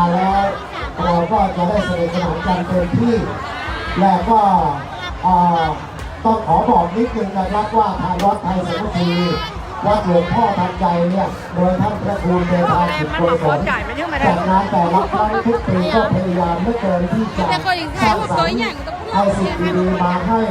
มาแล้วเราก็จะได้สนุกสนานกันเต็มที่ และก็ต้องขอบอกนิดนึงนะครับว่าทางวัดไทยสมัคคีวัดหลวงพ่อทันใจเนี่ยโดยท่านพระครูเดชาสิทธิโกศลจัดงานแต่ละครั้งทุกปีก็พยายามไม่เกินที่จะสร้างสรรค์เอาสิ่งดีๆมาให้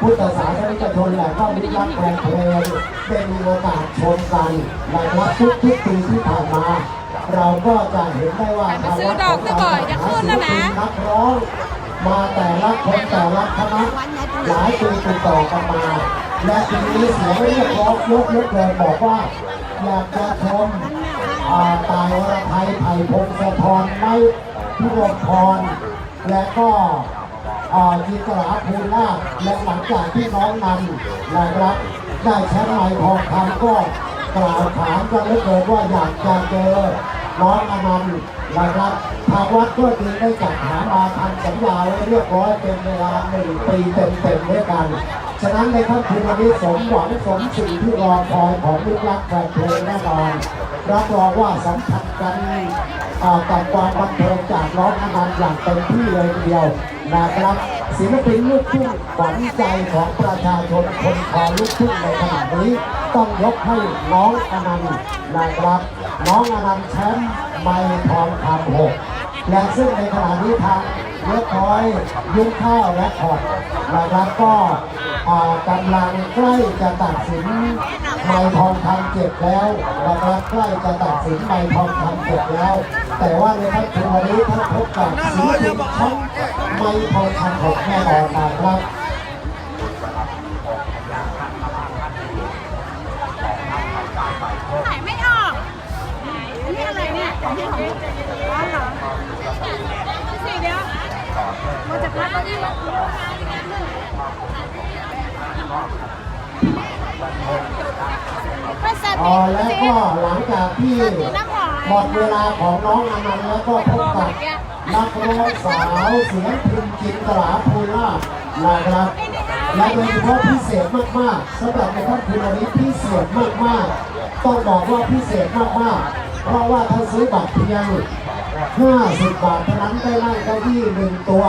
พุทธศาสนิกชนและก็มิตรรักแฟนเพลงได้มีโอกาสชมกันนะครับทุกๆปีที่ผ่านมา เราก็จะเห็นได้ว่าไปซื้อดอกซะก่อนจะขึ้นแล้วนะนักร้องมาแต่ละคนแต่ละคณะหลายปีติดต่อกันมา และทีนี้เสียงเรียกร้องยกยกเลยบอกว่าอยากจะชมอ่าตายวรไทยไผ่พงศธรไม้พิรมพรและก็อ่าจิตราภูลาภและหลังจากที่น้องนำนะครับได้แชมป์ไมค์ทองคำก็กล่าวถามกันเหลือเกินว่าอยากจะเจอ น้องอนันต์นะครับทางวัดก็จึงได้จัดหามาทำสัญญาไว้เรียบร้อยเป็นเวลาหนึ่งปีเต็มๆด้วยกัน ฉะนั้นในค่ำคืนวันนี้สมหวังสมสิ่งที่รอคอยของลูกรักแฟนเพลงแน่นอนรับรองว่าสัมผัสกันอ่ากับความบันเทิงจากน้องอนันต์อย่างเต็มที่เลยทีเดียวนะครับศิลปินลูกทุ่งขวัญใจของประชาชนคนคอลูกทุ่งในขณะนี้ ต้องยกให้น้องอนันต์นะครับ น้องอนันต์แชมป์ไมค์ทองคำหกและซึ่งในขณะนี้ทางเลือกน้อยยุ่งข้าวและขอดนะครับก็อ่ากำลังใกล้จะตัดสินไมค์ทองคำเจ็ดแล้วนะครับใกล้จะตัดสินไมค์ทองคำเจ็ดแล้ว แต่ว่าในทัศน์วันนี้ท่านพบกับศิลปินช่องไมค์ทองคำหกแน่นอนนะครับ อ๋อแล้วก็หลังจากที่หมดเวลาของน้องอนันแล้วก็พบกับนักร้องสาวเสียงพิมพ์จินตลาภูลาภนะครับและโดยเฉพาะพิเศษมากๆสำหรับในค่ำคืนวันนี้พิเศษมากๆ ต้องบอกว่าพิเศษมากๆ เพราะว่าถ้านซื้อบัตรเพียง 50 บาทเท่านั้นได้นั่งเก้าอี้หนึ่งตัว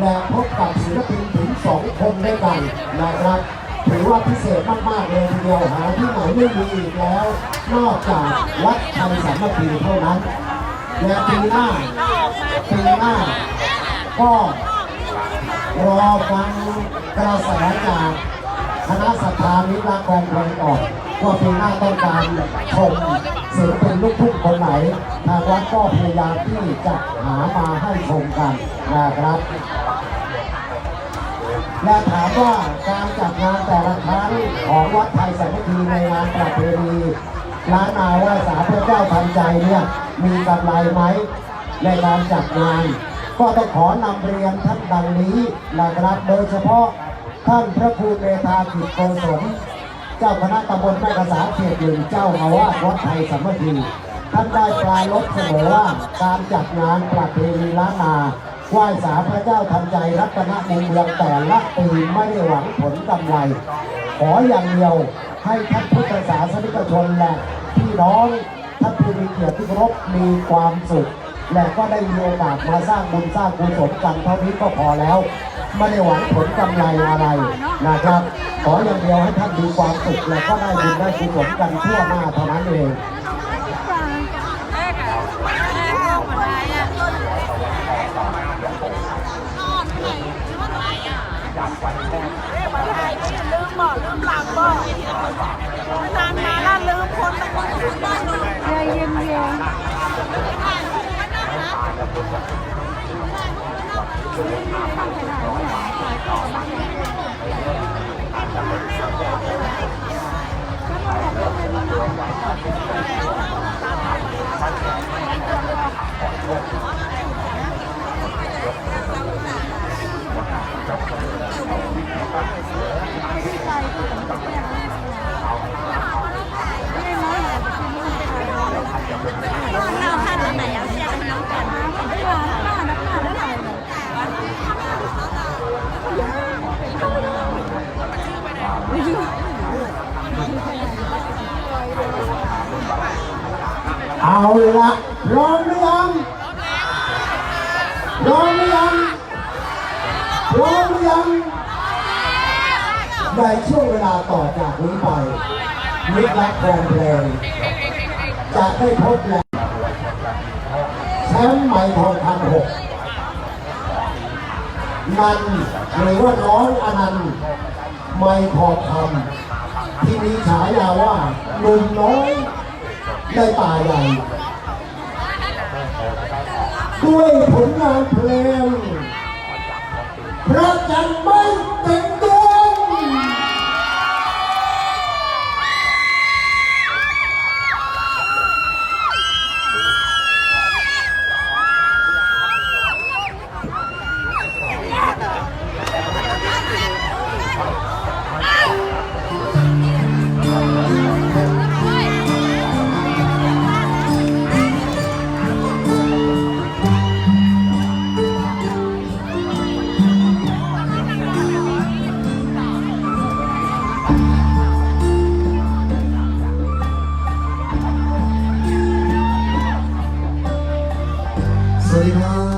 และพบกับศิลปินถึงสองคนด้วยกันนะครับถือว่าพิเศษมาก ๆ เลยทีเดียวหาที่ไหนไม่มีอีกแล้ว นอกจากวัดไทยสามัคคีเท่านั้นและปีหน้าปีหน้า ก็รอฟังกระแสจากคณะสัทธามิตรรักแฟนเพลงออกว่าปีหน้าต้องการชม ศิลปินลูกทุ่งคนไหน ทางวัดก็พยายามที่จะหามาให้ชมกันนะครับ และถามว่าการจัดงานแต่ละครั้งของวัดไทยสามัคคีในงานประเพณีล้านนาว่าสาพระเจ้าทันใจเนี่ยมีกำไรไหมในการจัดงาน ก็ต้องขอนำเรียนท่านดังนี้นะครับโดยเฉพาะท่านพระครูเมธากิจโกศล เจ้าคณะตำบลแม่กษาเขตหนึ่งเจ้าอาวาสวัดไทยสามัคคีท่านได้ปลายลบเสมอว่าการจัดงานประเพณีล้านนาไหว้สาพระเจ้าทันใจรัตนมุงเมืองแต่ละปีไม่ได้หวังผลกำไร ขออย่างเดียวให้ท่านพุทธศาสนิกชนและพี่น้องท่านผู้มีเกียรติที่เคารพมีความสุขและก็ได้มีโอกาสมาสร้างบุญสร้างกุศลกันเท่านี้ก็พอแล้ว ไม่ได้หวังผลกำไรอะไรนะครับ ขออย่างเดียวให้ท่านมีความสุขและก็ได้บุญได้กุศลกันทั่วหน้าเท่านั้นเองแม่กับแม่ออกมาได้อะลืมบอกลืมหลังบอกนานมาแล้วลืมคนตะคนคนบ้า น เอาละร้องหรือยังร้องหรือยังร้องหรือยังในช่วงเวลาต่อจากนี้ไปมิตรรักแฟนเพลงจะได้พบแล้วแชมป์ใหม่ทองคำหกนันหรือว่าน้องอนันต์ไม่พอคำที่มีฉายาว่าหนุ่มน้อย ในป่าใหญ่ด้วยผลงานเพลงพระจันทร์ Hare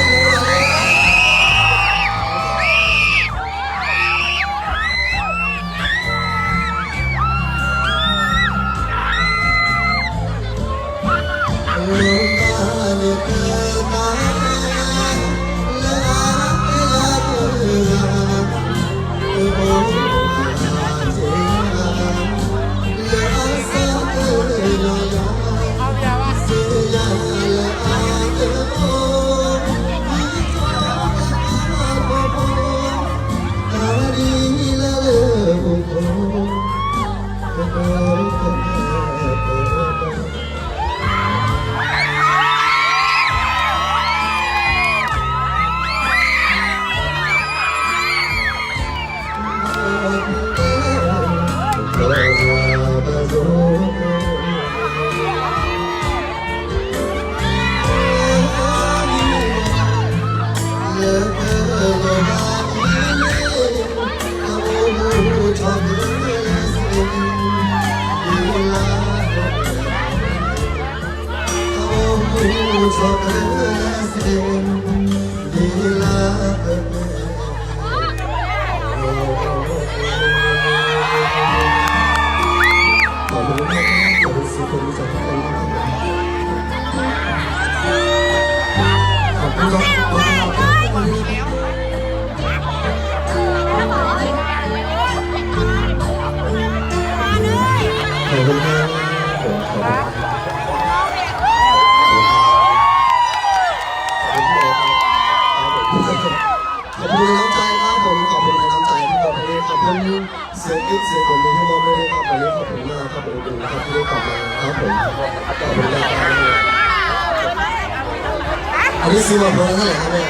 อันนี้ซื้อมาเพลิงเท่าไหร่ครับแม่